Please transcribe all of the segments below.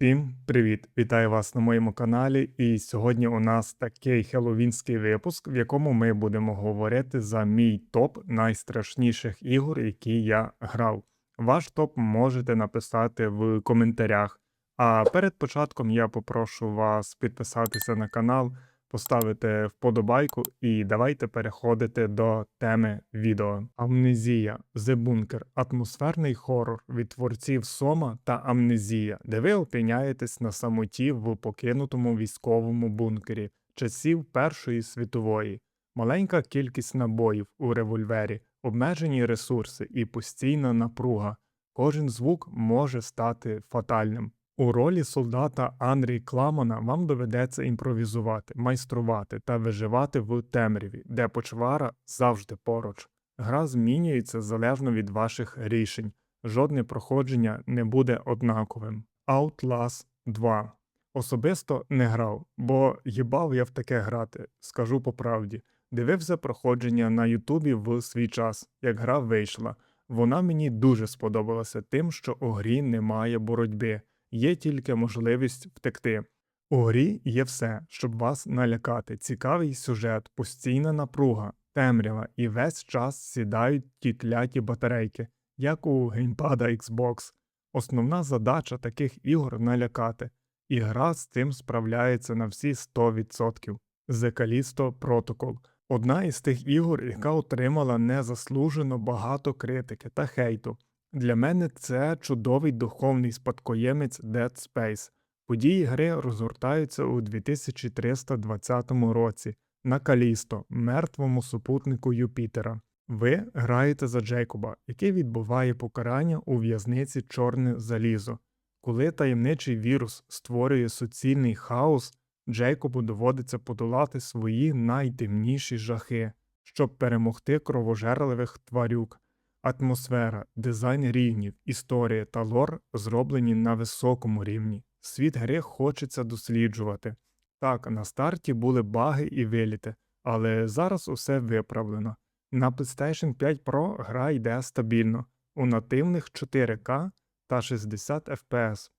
Всім привіт! Вітаю вас на моєму каналі. І сьогодні у нас такий хеловінський випуск, в якому ми будемо говорити за мій топ найстрашніших ігор, які я грав. Ваш топ можете написати в коментарях. А перед початком я попрошу вас підписатися на канал, поставити вподобайку і давайте переходити до теми відео. Амнезія The Bunker – атмосферний хорор від творців Сома та Амнезія, де ви опиняєтесь на самоті в покинутому військовому бункері часів Першої світової, маленька кількість набоїв у револьвері, обмежені ресурси і постійна напруга. Кожен звук може стати фатальним. У ролі солдата Андрій Кламана вам доведеться імпровізувати, майструвати та виживати в темряві, де почвара завжди поруч. Гра змінюється залежно від ваших рішень. Жодне проходження не буде однаковим. Outlast 2. Особисто не грав, бо їбав я в таке грати, скажу по правді. Дивився проходження на Ютубі в свій час, як гра вийшла. Вона мені дуже сподобалася тим, що у грі немає боротьби є тільки можливість втекти. У грі є все, щоб вас налякати, цікавий сюжет, постійна напруга, темрява і весь час сідають ті кляті батарейки, як у геймпада Xbox. Основна задача таких ігор налякати, і гра з цим справляється на всі 100%. The Callisto Protocol – одна із тих ігор, яка отримала незаслужено багато критики та хейту. Для мене це чудовий духовний спадкоємець Dead Space. Події гри розгортаються у 2320 році на Калісто, мертвому супутнику Юпітера. Ви граєте за Джейкоба, який відбуває покарання у в'язниці Чорне Залізо. Коли таємничий вірус створює суцільний хаос, Джейкобу доводиться подолати свої найтемніші жахи, щоб перемогти кровожерливих тварюк. Атмосфера, дизайн рівнів, історія та лор зроблені на високому рівні. Світ гри хочеться досліджувати. Так, на старті були баги і виліти, але зараз усе виправлено. На PlayStation 5 Pro гра йде стабільно, у нативних 4К та 60 FPS.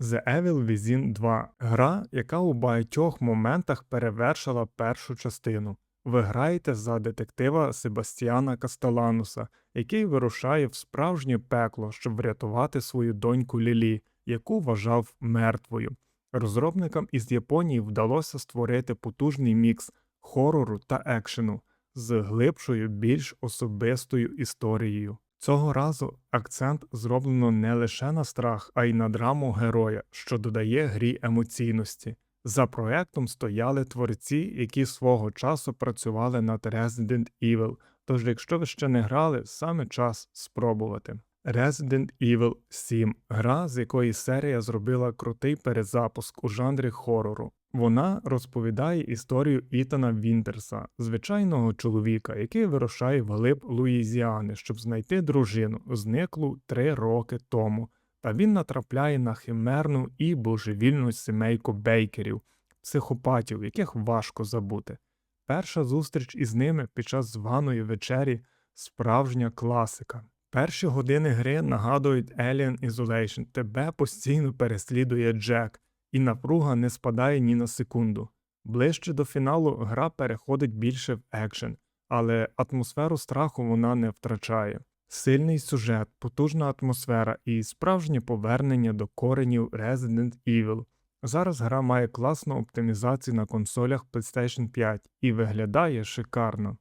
The Evil Within 2 гра, яка у багатьох моментах перевершила першу частину. Ви граєте за детектива Себастьяна Кастелануса, який вирушає в справжнє пекло, щоб врятувати свою доньку Лілі, яку вважав мертвою. Розробникам із Японії вдалося створити потужний мікс хорору та екшену з глибшою, більш особистою історією. Цього разу акцент зроблено не лише на страх, а й на драму героя, що додає грі емоційності. За проектом стояли творці, які свого часу працювали над Resident Evil, тож якщо ви ще не грали, саме час спробувати. Resident Evil 7 гра, з якої серія зробила крутий перезапуск у жанрі хорору. Вона розповідає історію Ітана Вінтерса, звичайного чоловіка, який вирушає вглиб Луїзіани, щоб знайти дружину, зниклу три роки тому та він натрапляє на химерну і божевільну сімейку бейкерів, психопатів, яких важко забути. Перша зустріч із ними під час званої вечері справжня класика. Перші години гри нагадують Alien Isolation, тебе постійно переслідує Джек, і напруга не спадає ні на секунду. Ближче до фіналу гра переходить більше в екшен, але атмосферу страху вона не втрачає. Сильний сюжет, потужна атмосфера і справжнє повернення до коренів Resident Evil. Зараз гра має класну оптимізацію на консолях PlayStation 5 і виглядає шикарно.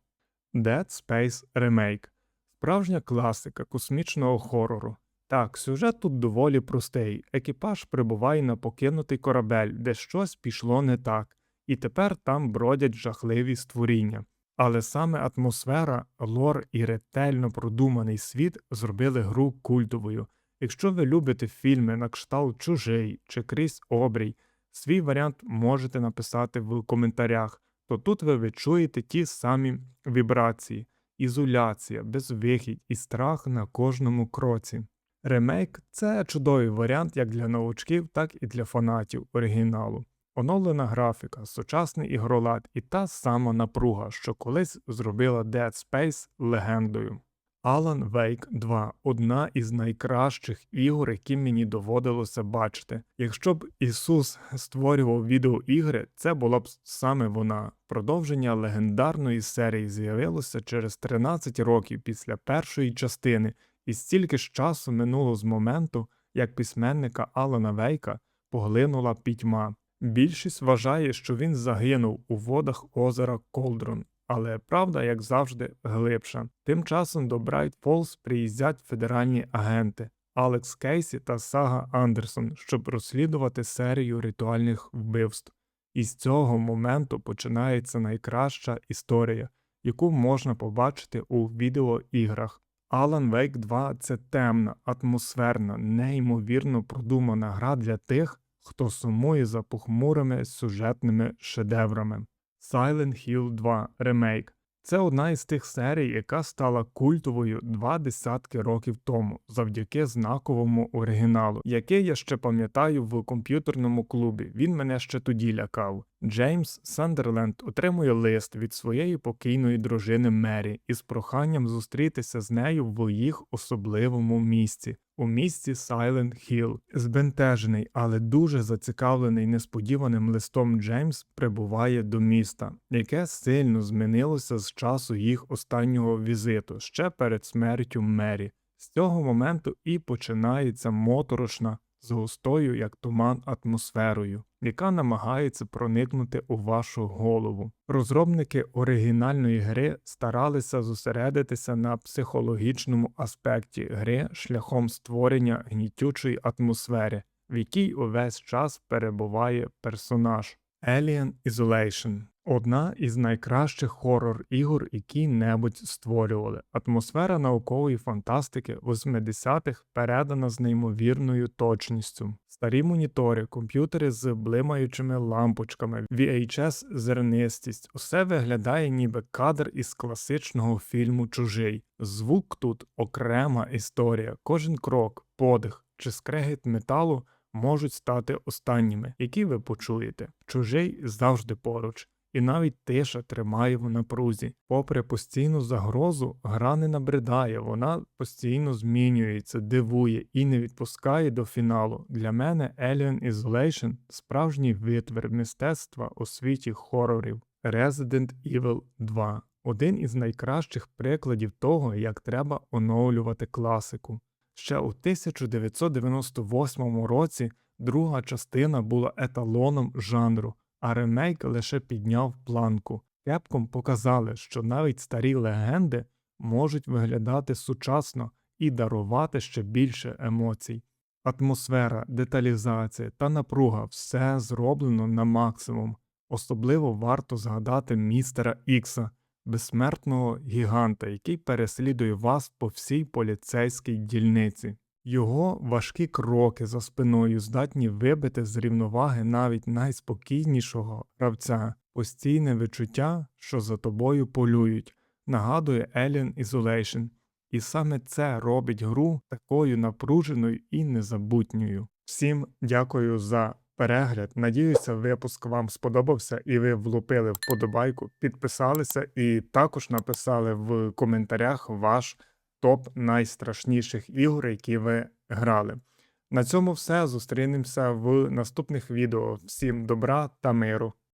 Dead Space Remake справжня класика космічного хорору. Так, сюжет тут доволі простий. Екіпаж прибуває на покинутий корабель, де щось пішло не так, і тепер там бродять жахливі створіння. Але саме атмосфера, лор і ретельно продуманий світ зробили гру культовою. Якщо ви любите фільми на кшталт Чужий чи Крізь Обрій, свій варіант можете написати в коментарях, то тут ви відчуєте ті самі вібрації, ізоляція, безвихідь і страх на кожному кроці. Ремейк це чудовий варіант як для новачків, так і для фанатів оригіналу оновлена графіка, сучасний ігролад і та сама напруга, що колись зробила Dead Space легендою. Alan Wake 2 одна із найкращих ігор, які мені доводилося бачити. Якщо б Ісус створював відеоігри, це була б саме вона. Продовження легендарної серії з'явилося через 13 років після першої частини, і стільки ж часу минуло з моменту, як письменника Алана Вейка поглинула пітьма. Більшість вважає, що він загинув у водах озера Колдрон, але правда, як завжди, глибша. Тим часом до Брайт Фолз приїздять федеральні агенти Алекс Кейсі та Сага Андерсон, щоб розслідувати серію ритуальних вбивств. І з цього моменту починається найкраща історія, яку можна побачити у відеоіграх. Alan Wake 2 це темна, атмосферна, неймовірно продумана гра для тих, хто сумує за похмурими сюжетними шедеврами. Silent Hill 2 ремейк це одна із тих серій, яка стала культовою два десятки років тому, завдяки знаковому оригіналу, який я ще пам'ятаю в комп'ютерному клубі. Він мене ще тоді лякав. Джеймс Сандерленд отримує лист від своєї покійної дружини Мері із проханням зустрітися з нею в їх особливому місці. У місті Сайлент Хілл. Збентежений, але дуже зацікавлений несподіваним листом Джеймс прибуває до міста, яке сильно змінилося з часу їх останнього візиту, ще перед смертю Мері. З цього моменту і починається моторошна з густою, як туман, атмосферою, яка намагається проникнути у вашу голову. Розробники оригінальної гри старалися зосередитися на психологічному аспекті гри шляхом створення гнітючої атмосфери, в якій увесь час перебуває персонаж. Alien Isolation одна із найкращих хорор ігор, які небудь створювали. Атмосфера наукової фантастики 80-х передана з неймовірною точністю. Старі монітори, комп'ютери з блимаючими лампочками, VHS зернистість усе виглядає ніби кадр із класичного фільму Чужий. Звук тут окрема історія, кожен крок, подих чи скрегіт металу можуть стати останніми, які ви почуєте. Чужий завжди поруч. І навіть тиша тримає в напрузі. Попри постійну загрозу, гра не набридає, вона постійно змінюється, дивує і не відпускає до фіналу. Для мене Alien Isolation – справжній витвір мистецтва у світі хорорів. Resident Evil 2 один із найкращих прикладів того, як треба оновлювати класику. Ще у 1998 році друга частина була еталоном жанру, а ремейк лише підняв планку. Кепком показали, що навіть старі легенди можуть виглядати сучасно і дарувати ще більше емоцій. Атмосфера, деталізація та напруга все зроблено на максимум. Особливо варто згадати містера Ікса, безсмертного гіганта, який переслідує вас по всій поліцейській дільниці. Його важкі кроки за спиною здатні вибити з рівноваги навіть найспокійнішого гравця, постійне відчуття, що за тобою полюють, нагадує Alien Isolation, і саме це робить гру такою напруженою і незабутньою. Всім дякую за перегляд. Надіюся, випуск вам сподобався і ви влупили вподобайку, підписалися і також написали в коментарях ваш топ найстрашніших ігор, які ви грали. На цьому все. Зустрінемося в наступних відео. Всім добра та миру!